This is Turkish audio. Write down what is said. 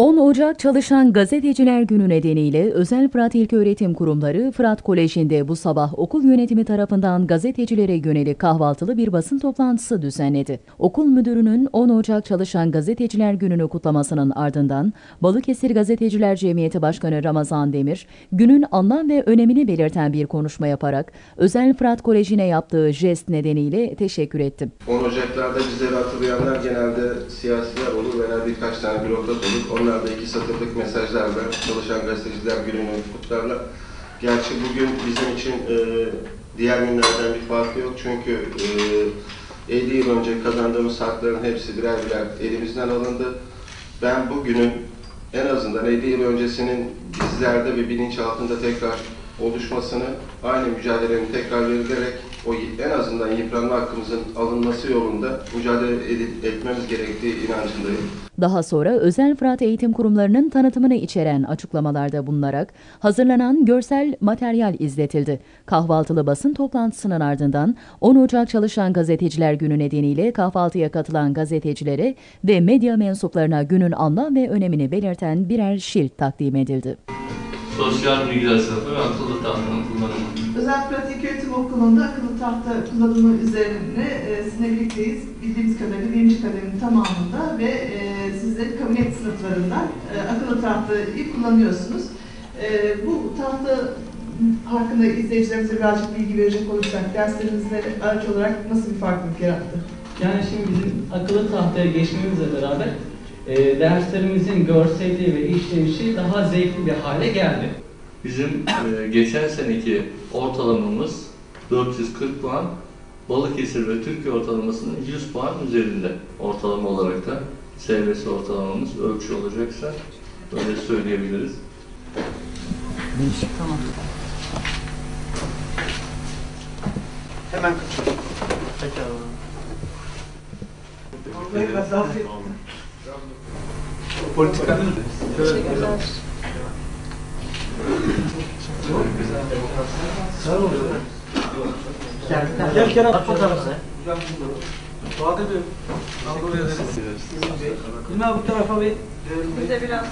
10 Ocak Çalışan Gazeteciler Günü nedeniyle Özel Fırat İlköğretim Kurumları Fırat Koleji'nde bu sabah okul yönetimi tarafından gazetecilere yönelik kahvaltılı bir basın toplantısı düzenledi. Okul müdürünün 10 Ocak Çalışan Gazeteciler Günü'nü kutlamasının ardından Balıkesir Gazeteciler Cemiyeti Başkanı Ramazan Demir, günün anlam ve önemini belirten bir konuşma yaparak Özel Fırat Koleji'ne yaptığı jest nedeniyle teşekkür etti. 10 Ocak'larda bizleri hatırlayanlar genelde siyasiler olur veya birkaç tane bürokrat olur. Onlar da iki satırlık mesajlarla çalışan gazeteciler gününü kutlarlar. Gerçi bugün bizim için e, diğer günlerden bir farkı yok. Çünkü e, 50 yıl önce kazandığımız hakların hepsi birer birer elimizden alındı. Ben bugünün en azından 50 yıl öncesinin bizlerde ve bilinçaltında tekrar oluşmasını, aynı mücadelenin tekrar verilerek o en azından yıpranma hakkımızın alınması yolunda mücadele edip, etmemiz gerektiği inancındayım. Daha sonra Özel Fırat Eğitim Kurumlarının tanıtımını içeren açıklamalarda bulunarak hazırlanan görsel materyal izletildi. Kahvaltılı basın toplantısının ardından 10 Ocak Çalışan Gazeteciler Günü nedeniyle kahvaltıya katılan gazetecilere ve medya mensuplarına günün anlam ve önemini belirten birer şilt takdim edildi. Sosyal bilgiler sınıfı ve akıllı tahtanın kullanımı. Özel Pratik Öğretim Okulu'nda akıllı tahta kullanımı üzerine e, sizinle birlikteyiz. Bildiğimiz kadarıyla birinci kademin tamamında ve e, siz de kabinет sınıflarında e, akıllı tahtayı kullanıyorsunuz. E, bu tahta hakkında izleyicilerimize birazcık bilgi verecek olursak derslerinizde araç olarak nasıl bir farklılık yarattı? Yani şimdi bizim akıllı tahtaya geçmemizle beraber e, derslerimizin görselliği ve işleyişi daha zevkli bir hale geldi. Bizim e, geçen seneki ortalamamız 440 puan, Balıkesir ve Türkiye ortalamasının 100 puan üzerinde ortalama olarak da SBS ortalamamız ölçü olacaksa öyle söyleyebiliriz. Hemen kaçalım. Vallahi kazafet. Politika. Gel bakalım sen. Bahadır Bey. Anadolu'ya Hilmi abi bu tarafa bir. Bize biraz